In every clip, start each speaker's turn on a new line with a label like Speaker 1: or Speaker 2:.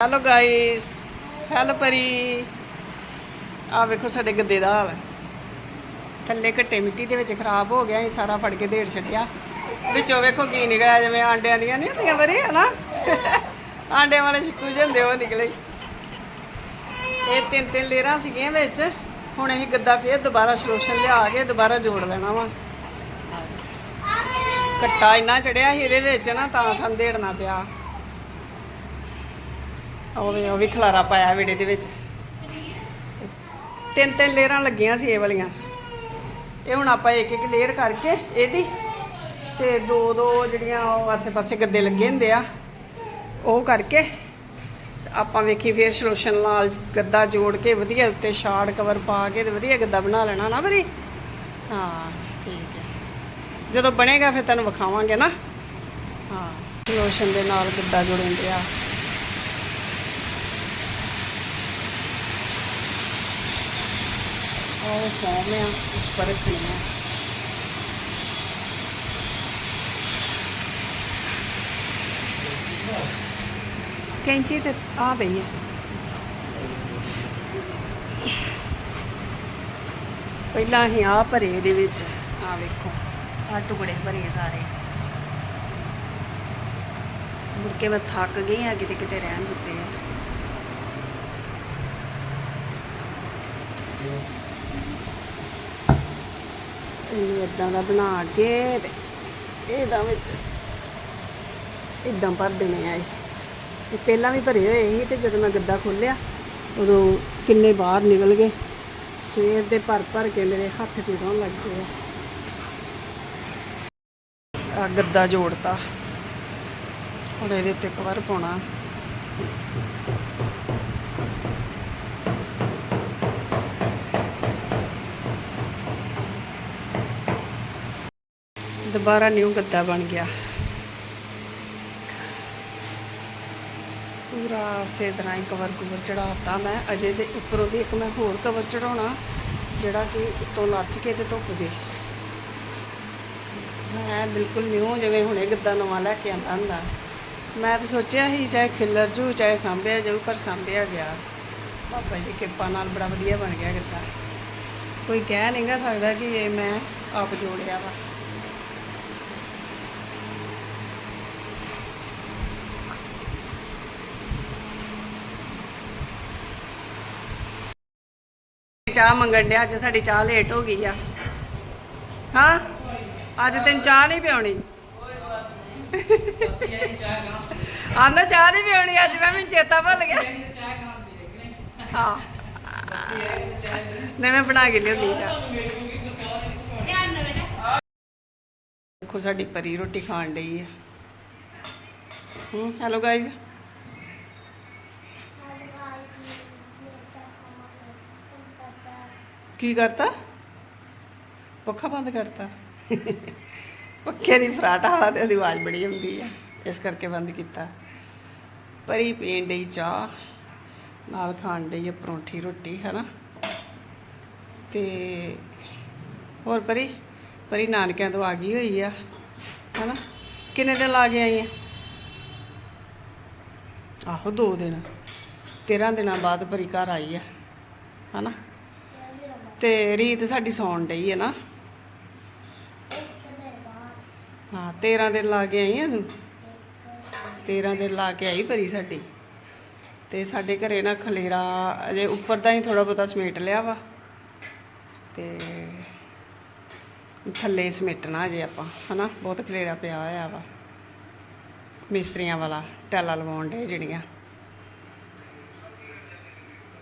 Speaker 1: Hello guys hello ਪਰੀ ਆ ਵੇਖੋ, ਸਾਡੇ ਗੱਦੇ ਦਾ ਹਾਲ ਥੱਲੇ ਘੱਟੇ ਮਿੱਟੀ ਦੇ ਵਿੱਚ ਖਰਾਬ ਹੋ ਗਿਆ ਇਹ ਸਾਰਾ ਫੜ ਕੇ ਢੇੜ ਛੱਡਿਆ। ਵਿੱਚੋਂ ਵੇਖੋ ਕੀ ਨਿਕਲਿਆ, ਜਿਵੇਂ ਆਂਡਿਆਂ ਦੀਆਂ ਨਹੀਂ ਹੁੰਦੀਆਂ ਪਰੀ ਹਨਾ? ਆਂਡਿਆਂ ਵਾਲੇ ਛਿੱਕੂ ਜਾਂਦੇ, ਉਹ ਨਿਕਲੇ। ਇਹ ਤਿੰਨ ਤਿੰਨ ਲੇਰਾਂ ਸੀਗੀਆਂ ਵਿੱਚ। ਹੁਣ ਅਸੀਂ ਗੱਦਾ ਫੇਰ ਦੁਬਾਰਾ ਸਲੋਸ਼ਨ ਲਿਆ ਕੇ ਦੁਬਾਰਾ ਜੋੜ ਲੈਣਾ ਵਾ। ਕੱਟਾ ਇੰਨਾ ਚੜਿਆ ਸੀ ਇਹਦੇ ਵਿੱਚ ਨਾ, ਤਾਂ ਸਾਨੂੰ ਢੇੜਨਾ ਪਿਆ। ਉਹ ਵੀ ਉਹ ਵੀ ਖਲਾਰਾ ਪਾਇਆ ਵਿੜੇ ਦੇ ਵਿੱਚ। ਤਿੰਨ ਤਿੰਨ ਲੇਅਰਾਂ ਲੱਗੀਆਂ ਸੀ ਇਹ ਵਾਲੀਆਂ। ਇਹ ਹੁਣ ਆਪਾਂ ਇੱਕ ਇੱਕ ਲੇਅਰ ਕਰਕੇ ਇਹਦੀ ਤੇ ਦੋ ਦੋ ਜਿਹੜੀਆਂ ਉਹ ਆਸੇ-ਪਾਸੇ ਗੱਦੇ ਲੱਗੇ ਹੁੰਦੇ ਆ, ਉਹ ਕਰਕੇ ਆਪਾਂ ਵੇਖੀ ਫੇਰ ਸੋਲੂਸ਼ਨ ਨਾਲ ਗੱਦਾ ਜੋੜ ਕੇ ਵਧੀਆ ਉੱਤੇ ਸ਼ਾਰਟ ਕਵਰ ਪਾ ਕੇ ਤੇ ਵਧੀਆ ਗੱਦਾ ਬਣਾ ਲੈਣਾ ਨਾ ਬਰੀ ਹਾਂ, ਠੀਕ ਹੈ। ਜਦੋਂ ਬਣੇਗਾ ਫਿਰ ਤੈਨੂੰ ਵਿਖਾਵਾਂਗੇ ਨਾ। ਹਾਂ, ਸੋਲੂਸ਼ਨ ਦੇ ਨਾਲ ਗੱਦਾ ਜੁੜਨ ਆ ਉਹ ਫੋਮ ਆ ਉੱਪਰ ਰੱਖਣੀ ਆ। ਕੈਂਚੀ ਤੇ ਆ ਪਈ ਹੈ ਪਹਿਲਾਂ ਅਸੀਂ ਆ ਭਰੇ ਇਹਦੇ ਵਿੱਚ ਆ ਵੇਖੋ ਆ ਟੁਕੜੇ ਭਰੇ ਸਾਰੇ। ਮੁੜ ਕੇ ਮੈਂ ਥੱਕ ਗਈ ਆ ਕਿਤੇ ਕਿਤੇ ਰਹਿਣ ਦਿੱਤੇ ਆ। ਇਹਨੂੰ ਇਦਾਂ ਦਾ ਬਣਾ ਕੇ ਤੇ ਇਹਦਾ ਵਿੱਚ ਇਦਾਂ ਭਰ ਦੇਣੇ ਆ ਇਹ। ਪਹਿਲਾਂ ਵੀ ਭਰੇ ਹੋਏ ਸੀ ਤੇ ਜਦੋਂ ਮੈਂ ਗੱਦਾ ਖੋਲਿਆ ਉਦੋਂ ਕਿੰਨੇ ਬਾਹਰ ਨਿਕਲ ਗਏ। ਸਵੇਰ ਦੇ ਭਰ ਭਰ ਕੇ ਮੇਰੇ ਹੱਥ ਪੀੜਾਂ ਲੱਗ ਗਏ ਆ। ਗੱਦਾ ਜੋੜਤਾ। ਹੁਣ ਇਹਦੇ ਉੱਤੇ ਕਵਰ ਪਾਉਣਾ। ਦੁਬਾਰਾ ਨਿਊ ਗੱਦਾ ਬਣ ਗਿਆ। ਪੂਰਾ ਉਸੇ ਤਰ੍ਹਾਂ ਹੀ ਕਵਰ ਕਵਰ ਚੜਾਤਾ ਮੈਂ, ਅਜੇ ਦੇ ਉੱਪਰੋਂ ਦੀ ਇੱਕ ਮੈਂ ਹੋਰ ਕਵਰ ਚੜਾਉਣਾ ਜਿਹੜਾ ਕਿ ਉੱਤੋਂ ਲੱਥ ਕੇ ਤੇ ਧੁੱਪ ਜੇ। ਮੈਂ ਬਿਲਕੁਲ ਨਿਊ ਜਿਵੇਂ ਹੁਣੇ ਗੱਦਾ ਨਵਾਂ ਲੈ ਕੇ ਆਂਦਾ ਹੁੰਦਾ। ਮੈਂ ਤਾਂ ਸੋਚਿਆ ਸੀ, ਚਾਹੇ ਖਿੱਲਰ ਜੂ, ਚਾਹੇ ਸਾਂਭਿਆ ਜਾਊ, ਪਰ ਸਾਂਭਿਆ ਗਿਆ। ਬਾਬਾ ਜੀ ਦੀ ਕਿਰਪਾ ਨਾਲ ਬੜਾ ਵਧੀਆ ਬਣ ਗਿਆ ਗੱਦਾ। ਕੋਈ ਕਹਿ ਨਹੀਂਗਾ ਸਕਦਾ ਕਿ ਇਹ ਮੈਂ ਆਪ ਜੋੜਿਆ ਵਾ। ਚਾਹ ਮੰਗਣ ਡਿਆ, ਅੱਜ ਸਾਡੀ ਚਾਹ ਲੇਟ ਹੋ ਗਈ ਆ। ਹਾਂ? ਅੱਜ ਤੈਨੂੰ ਚਾਹ ਨਹੀਂ ਪਿਉਣੀ। ਆਂਦਾ ਚਾਹ ਨਹੀਂ ਪਿਉਣੀ, ਅੱਜ ਮੈਂ ਮੈਨੂੰ ਚੇਤਾ ਭੁੱਲ ਗਿਆ। ਹਾਂ। ਨਹੀਂ, ਮੈਂ ਬਣਾ ਕੇ ਲਿਆਉਂਦੀ ਚਾਹ। ਦੇਖੋ, ਸਾਡੀ ਪਰੀ ਰੋਟੀ ਖਾਣ ਡਈ ਆ। ਹੂੰ ਹੈਲੋ ਗਾਇਜ਼ ਕੀ ਕਰਤਾ? ਪੱਖਾ ਬੰਦ ਕਰਤਾ। ਪੱਖੇ ਦੀ ਫਰਾਟ ਹਵਾ ਤੇ ਉਹਦੀ ਆਵਾਜ਼ ਬੜੀ ਆਉਂਦੀ ਆ, ਇਸ ਕਰਕੇ ਬੰਦ ਕੀਤਾ। ਪਰੀ ਪੀਣ ਡਈ ਚਾਹ, ਨਾਲ ਖਾਣ ਡਈ ਆ ਪਰੌਂਠੀ ਰੋਟੀ, ਹੈਨਾ? ਤੇ ਹੋਰ ਪਰੀ ਪਰੀ ਨਾਨਕਿਆਂ ਤੋਂ ਆ ਗਈ ਹੋਈ ਆ, ਹੈਨਾ? ਕਿੰਨੇ ਦਿਨ ਲਾ ਕੇ ਆਈ ਆ? ਆਹੋ ਦੋ ਦਿਨ। 13 ਦਿਨਾਂ ਬਾਅਦ ਪਰੀ ਘਰ ਆਈ ਆ, ਹੈਨਾ? ਤੇ ਰੀਤ ਸਾਡੀ ਸੌਣ ਡਈ ਹੈ ਨਾ। ਹਾਂ 13 ਦਿਨ ਲਾ ਕੇ ਆਈ ਆ ਤੂੰ। 13 ਦਿਨ ਲਾ ਕੇ ਆਈ ਭਰੀ ਸਾਡੀ। ਤੇ ਸਾਡੇ ਘਰੇ ਨਾ ਖਲੇਰਾ ਅਜੇ ਉੱਪਰ ਦਾ ਹੀ ਥੋੜਾ ਬਹੁਤਾ ਸਮੇਟ ਲਿਆ ਵਾ। ਤੇ ਥੱਲੇ ਸਮੇਟਣਾ ਅਜੇ ਆਪਾਂ, ਹਨਾ? ਬਹੁਤ ਖਲੇਰਾ ਪਿਆ ਹੋਇਆ ਵਾ। ਮਿਸਤਰੀਆਂ ਵਾਲਾ ਟੈਲਾ ਲਵਾਉਣ ਦੇ ਜਿਹੜੀਆਂ।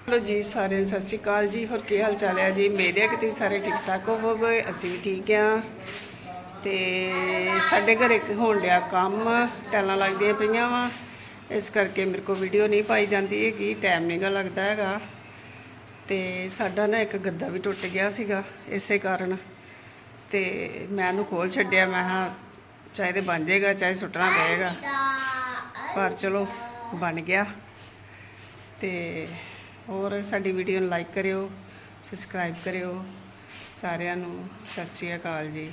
Speaker 1: ਹੈਲੋ ਜੀ ਸਾਰਿਆਂ ਨੂੰ ਸਤਿ ਸ਼੍ਰੀ ਅਕਾਲ ਜੀ। ਹੋਰ ਕੀ ਹਾਲ ਚਾਲ ਹੈ ਜੀ? ਮੇਰੇ ਕਿ ਤੁਸੀਂ ਸਾਰੇ ਠੀਕ ਠਾਕ ਹੋਵੋਗੇ, ਅਸੀਂ ਵੀ ਠੀਕ ਆ ਤੇ ਸਾਡੇ ਘਰੇ ਹੋਣ ਡਿਆ ਕੰਮ ਟੈਲਾਂ ਲੱਗਦੀਆਂ ਪਈਆਂ ਵਾ। ਇਸ ਕਰਕੇ ਮੇਰੇ ਕੋਲ ਵੀਡੀਓ ਨਹੀਂ ਪਾਈ ਜਾਂਦੀ ਹੈਗੀ ਟਾਈਮ ਨਹੀਂਗਾ ਲੱਗਦਾ ਹੈਗਾ। ਤੇ ਸਾਡਾ ਨਾ ਇੱਕ ਗੱਦਾ ਵੀ ਟੁੱਟ ਗਿਆ ਸੀਗਾ, ਇਸੇ ਕਾਰਨ। ਤੇ ਮੈਂ ਉਹਨੂੰ ਖੋਲ ਛੱਡਿਆ, ਮੈਂ ਹਾਂ ਚਾਹੇ ਤੇ ਬਣ ਜਾਏਗਾ, ਚਾਹੇ ਸੁੱਟਣਾ ਪਏਗਾ। ਪਰ ਚਲੋ, ਬਣ ਗਿਆ। ਤੇ ਹੋਰ ਸਾਡੀ ਵੀਡੀਓ ਨੂੰ ਲਾਈਕ ਕਰਿਓ ਸਬਸਕ੍ਰਾਈਬ ਕਰਿਓ। ਸਾਰਿਆਂ ਨੂੰ ਸਤਿ ਸ਼੍ਰੀ ਅਕਾਲ ਜੀ।